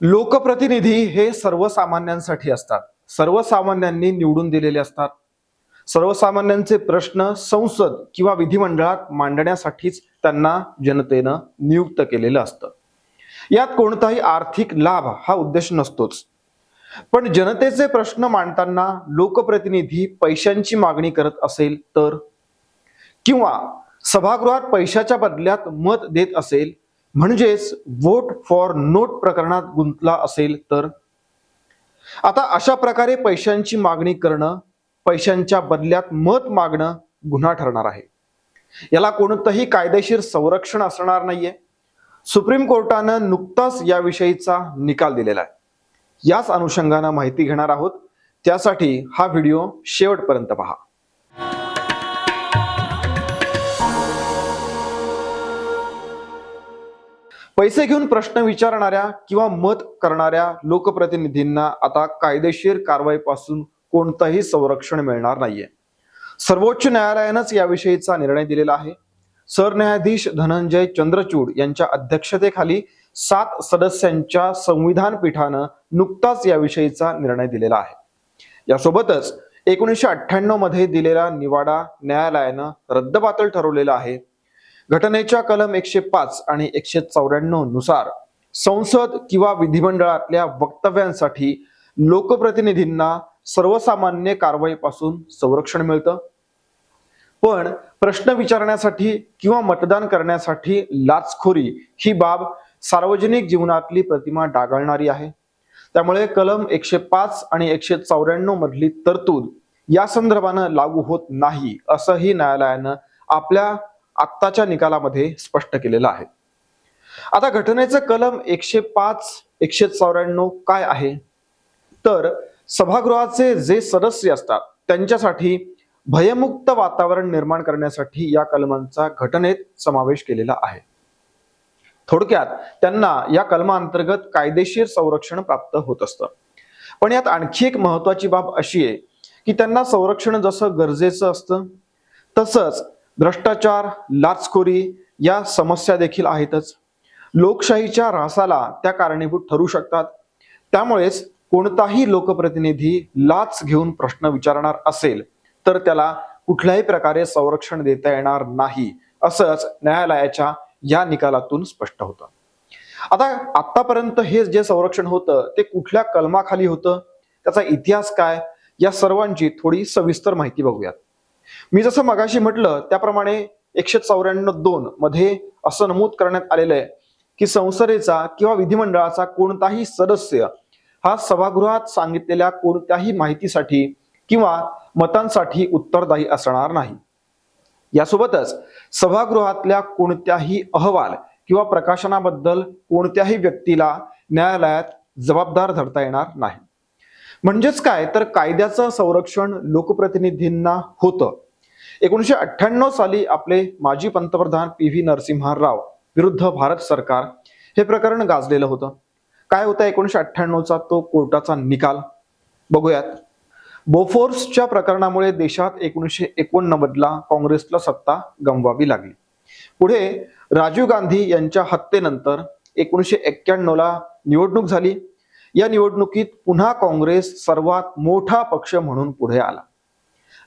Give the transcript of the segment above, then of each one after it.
लोकप्रतिनिधी हे सर्वसामान्यांसाठी असतात. सर्वसामान्यांनी निवडून दिलेले असतात. सर्वसामान्यांचे प्रश्न संसद किंवा विधिमंडळात मांडण्यासाठीच त्यांना जनतेनं नियुक्त केलेलं असतं. यात कोणताही आर्थिक लाभ हा उद्देश नसतोच. पण जनतेचे प्रश्न मांडताना लोकप्रतिनिधी पैशांची मागणी करत असेल तर? किंवा सभागृहात पैशाच्या बदल्यात मत देत असेल म्हणजेच वोट फॉर नोट प्रकरणात गुंतला असेल तर? आता अशा प्रकारे पैशांची मागणी करणं पैशांच्या बदल्यात मत मागणं गुन्हा ठरणार आहे. याला कोणतंही कायदेशीर संरक्षण असणार नाहीये. सुप्रीम कोर्टानं नुकताच याविषयीचा निकाल दिलेला आहे. याच अनुषंगानं माहिती घेणार आहोत. त्यासाठी हा व्हिडिओ शेवटपर्यंत पहा. पैसे घेऊन प्रश्न विचारणाऱ्या किंवा मत करणाऱ्या लोकप्रतिनिधींना आता कायदेशीर कारवाईपासून कोणतंही संरक्षण मिळणार नाहीये. सर्वोच्च न्यायालयानंच याविषयीचा निर्णय दिलेला आहे. सरन्यायाधीश धनंजय चंद्रचूड यांच्या अध्यक्षतेखाली सात सदस्यांच्या संविधान पीठानं नुकताच याविषयीचा निर्णय दिलेला आहे. यासोबतच एकोणीसशे अठ्ठ्याण्णवमध्ये दिलेला निवाडा न्यायालयानं रद्दबातल ठरवलेला आहे. घटनेच्या कलम एकशे पाच आणि एकशे चौऱ्याण्णवनुसार संसद किंवा विधिमंडळातल्या वक्तव्यांसाठी लोकप्रतिनिधींना सर्वसामान्य कारवाईपासून संरक्षण मिळतं? पण प्रश्न विचारण्यासाठी किंवा मतदान करण्यासाठी लाचखोरी ही बाब सार्वजनिक जीवनातली प्रतिमा डागाळणारी आहे. त्यामुळे कलम एकशे पाच आणि एकशे चौऱ्याण्णव मधली तरतूद या संदर्भानं लागू होत नाही असंही न्यायालयानं आपल्या आत्ताच्या निकालामध्ये स्पष्ट केलेलं आहे. आता घटनेचं कलम एकशे पाच एकशे चौऱ्याण्णव काय आहे? तर सभागृहाचे जे सदस्य असतात त्यांच्यासाठी भयमुक्त वातावरण निर्माण करण्यासाठी या कलमांचा घटनेत समावेश केलेला आहे. थोडक्यात त्यांना या कलमांतर्गत कायदेशीर संरक्षण प्राप्त होत असतं. पण यात आणखी एक महत्वाची बाब अशी आहे की त्यांना संरक्षण जसं गरजेचं असतं तसंच भ्रष्टाचार लाचखोरी या समस्या देखील आहेतच. लोकशाहीच्या ऱ्हासाला त्या कारणीभूत ठरू शकतात. त्यामुळेच कोणताही लोकप्रतिनिधी लाच घेऊन प्रश्न विचारणार असेल तर त्याला कुठल्याही प्रकारे संरक्षण देता येणार नाही असंच न्यायालयाच्या या निकालातून स्पष्ट होतं. आता आतापर्यंत हे जे संरक्षण होतं ते कुठल्या कलमाखाली होतं? त्याचा इतिहास काय? या सर्वांची थोडी सविस्तर माहिती बघूयात. मी जसं मगाशी म्हटलं त्याप्रमाणे एकशे चौऱ्याण्णव दोन मध्ये असं नमूद करण्यात आलेलं आहे की संसदेचा किंवा विधिमंडळाचा कोणताही सदस्य हा सभागृहात सांगितलेल्या कोणत्याही माहितीसाठी किंवा मतांसाठी उत्तरदायी असणार नाही. यासोबतच सभागृहातल्या कोणत्याही अहवाल किंवा प्रकाशनाबद्दल कोणत्याही व्यक्तीला न्यायालयात जबाबदार धरता येणार नाही. म्हणजेच काय? तर कायद्याचं संरक्षण लोकप्रतिनिधींना होतं. एकोणीसशे अठ्ठ्याण्णव साली आपले माजी पंतप्रधान पी व्ही नरसिंहा राव विरुद्ध भारत सरकार हे प्रकरण गाजलेलं होतं. काय होतं एकोणीसशे अठ्ठ्याण्णवचा तो कोर्टाचा निकाल? बघूयात. बोफोर्सच्या प्रकरणामुळे देशात एकोणीसशे एकोणनव्वदला काँग्रेसला सत्ता गमवावी लागली. पुढे राजीव गांधी यांच्या हत्येनंतर एकोणीसशे एक्क्याण्णवला निवडणूक झाली. या निवडणुकीत पुन्हा काँग्रेस सर्वात मोठा पक्ष म्हणून पुढे आला.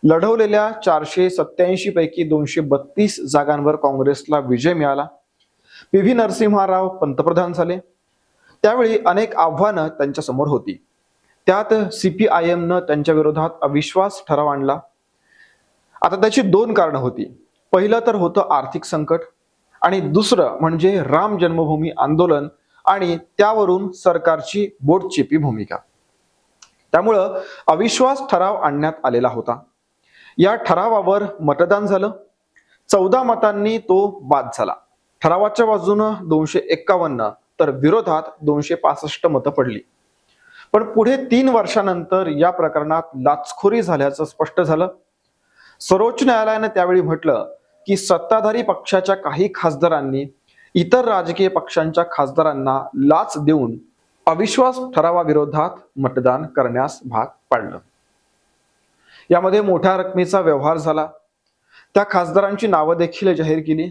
लढवलेल्या चारशे सत्याऐंशी पैकी दोनशे बत्तीस जागांवर काँग्रेसला विजय मिळाला. पी व्ही नरसिंहाराव पंतप्रधान झाले. त्यावेळी अनेक आव्हानं त्यांच्यासमोर होती. त्यात सीपीआयएमनं त्यांच्या विरोधात अविश्वास ठराव आणला. आता त्याची दोन कारणं होती. पहिलं तर होतं आर्थिक संकट आणि दुसरं म्हणजे राम जन्मभूमी आंदोलन आणि त्यावरून सरकारची बोटचेपी भूमिका. त्यामुळं अविश्वास ठराव आणण्यात आलेला होता. या ठरावावर मतदान झालं. चौदा मतांनी तो बाद झाला. ठरावाच्या बाजूनं दोनशे एक्कावन्न तर विरोधात दोनशे पासष्ट मतं पडली. पण पुढे तीन वर्षानंतर या प्रकरणात लाचखोरी झाल्याचं स्पष्ट झालं. सर्वोच्च न्यायालयानं त्यावेळी म्हटलं की सत्ताधारी पक्षाच्या काही खासदारांनी इतर राजकीय पक्षांच्या खासदारांना लाच देऊन अविश्वास ठरावाविरोधात मतदान करण्यास भाग पाडलं. यामध्ये मोठ्या रकमेचा व्यवहार झाला. त्या खासदारांची नावं देखील जाहीर केली.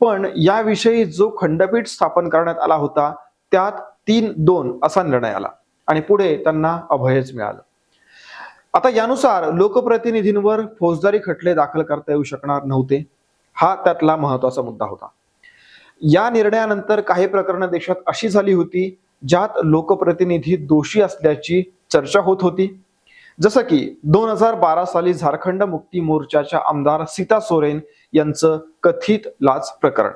पण याविषयी जो खंडपीठ स्थापन करण्यात आला होता त्यात तीन दोन असा निर्णय आला आणि पुढे त्यांना अभयच मिळालं. आता यानुसार लोकप्रतिनिधींवर फौजदारी खटले दाखल करता येऊ शकणार नव्हते. हा त्यातला महत्त्वाचा मुद्दा होता. या निर्णयानंतर काही प्रकरणं देशात अशी झाली होती ज्यात लोकप्रतिनिधी दोषी असल्याची चर्चा होत होती. जसं की दोन हजार बारा साली झारखंड मुक्ती मोर्चाच्या आमदार सीता सोरेन यांचं कथित लाच प्रकरण.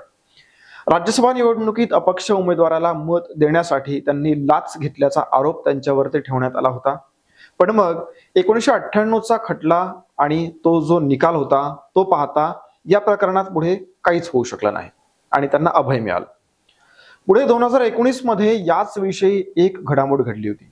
राज्यसभा निवडणुकीत अपक्ष उमेदवाराला मत देण्यासाठी त्यांनी लाच घेतल्याचा आरोप त्यांच्यावरती ठेवण्यात आला होता. पण मग एकोणीसशे अठ्ठ्याण्णवचा खटला आणि तो जो निकाल होता तो पाहता या प्रकरणात पुढे काहीच होऊ शकलं नाही. आणि त्यांना अभय मिळालं. पुढे दोन हजार एकोणीसमध्ये याच विषयी एक घडामोड घडली होती.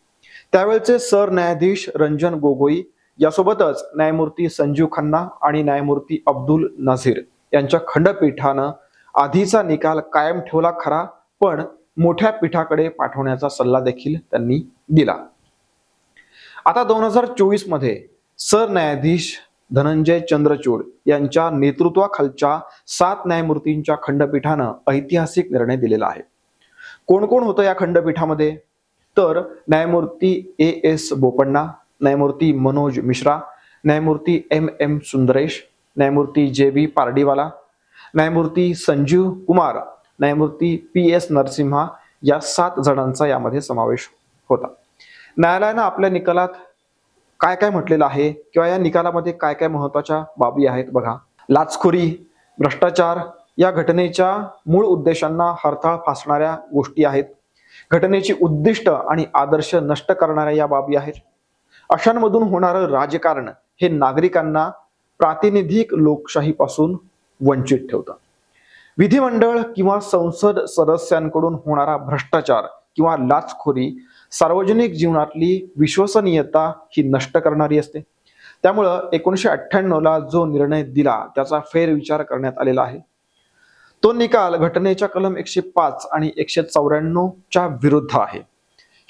त्यावेळचे सरन्यायाधीश रंजन गोगोई यासोबतच न्यायमूर्ती संजीव खन्ना आणि न्यायमूर्ती अब्दुल नझीर यांच्या खंडपीठानं आधीचा निकाल कायम ठेवला खरा पण मोठ्या पीठाकडे पाठवण्याचा सल्ला देखील त्यांनी दिला. आता दोन हजार चोवीसमध्ये सरन्यायाधीश धनंजय चंद्रचूड यांच्या नेतृत्वाखालच्या सात न्यायमूर्तींच्या खंडपीठानं ऐतिहासिक निर्णय दिलेला आहे. कोण कोण होतं या खंडपीठामध्ये? तर न्यायमूर्ती ए एस बोपण्णा न्यायमूर्ती मनोज मिश्रा न्यायमूर्ती एम एम सुंदरेश न्यायमूर्ती जे बी पारडीवाला न्यायमूर्ती संजीव कुमार न्यायमूर्ती पी एस नरसिम्हा या सात जणांचा यामध्ये समावेश होता. न्यायालयानं आपल्या निकालात काय काय म्हटलेलं आहे? किंवा या निकालामध्ये काय काय महत्त्वाच्या बाबी आहेत बघा. लाचखोरी भ्रष्टाचार या घटनेच्या मूळ उद्देशांना हरताळ फासणाऱ्या गोष्टी आहेत. घटनेची उद्दिष्ट आणि आदर्श नष्ट करणाऱ्या या बाबी आहेत. अशांमधून होणारं राजकारण हे नागरिकांना प्रातिनिधिक लोकशाहीपासून वंचित ठेवतं. विधिमंडळ किंवा संसद सदस्यांकडून होणारा भ्रष्टाचार किंवा लाचखोरी सार्वजनिक जीवनातली विश्वसनीयता ही नष्ट करणारी असते. त्यामुळं एकोणीसशे अठ्ठ्याण्णवला जो निर्णय दिला त्याचा फेरविचार करण्यात आलेला आहे. तो निकाल घटनेच्या कलम एकशे पाच आणि एकशे चौऱ्याण्णवच्या विरुद्ध आहे.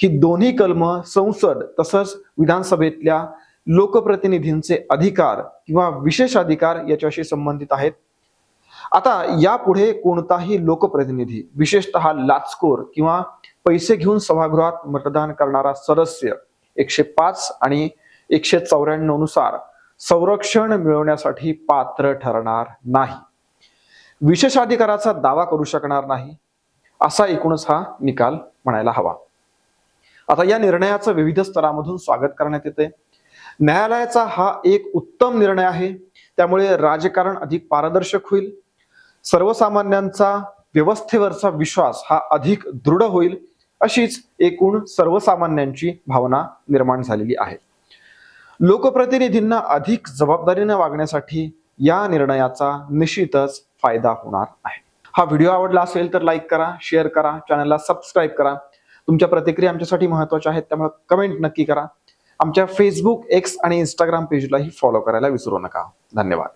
ही दोन्ही कलम संसद तसंच विधानसभेतल्या लोकप्रतिनिधींचे अधिकार किंवा विशेष अधिकार याच्याशी संबंधित आहेत. आता यापुढे कोणताही लोकप्रतिनिधी विशेषतः लाचखोर किंवा पैसे घेऊन सभागृहात मतदान करणारा सदस्य एकशे पाच आणि एकशे चौऱ्याण्णवनुसार संरक्षण मिळवण्यासाठी पात्र ठरणार नाही. विशेषाधिकाराचा दावा करू शकणार नाही असा एकूणच हा निकाल म्हणायला हवा. आता या निर्णयाचं विविध स्तरामधून स्वागत करण्यात येते न्यायालयाचा हा एक उत्तम निर्णय आहे त्यामुळे राजकारण अधिक पारदर्शक होईल. सर्वसामान्यांचा व्यवस्थेवरचा विश्वास हा अधिक दृढ होईल अशीच एकूण सर्वसामान्यांची भावना निर्माण झालेली आहे. लोकप्रतिनिधींना अधिक जबाबदारीने वागण्यासाठी या निर्णयाचा निश्चितच फायदा होणार आहे. हा व्हिडिओ आवडला असेल तर लाईक करा शेअर करा चॅनलला सबस्क्राईब करा. तुमच्या प्रतिक्रिया आमच्यासाठी महत्त्वाच्या आहेत त्यामुळे कमेंट नक्की करा. आमच्या फेसबुक एक्स आणि इंस्टाग्राम पेजलाही फॉलो करायला विसरू नका. धन्यवाद.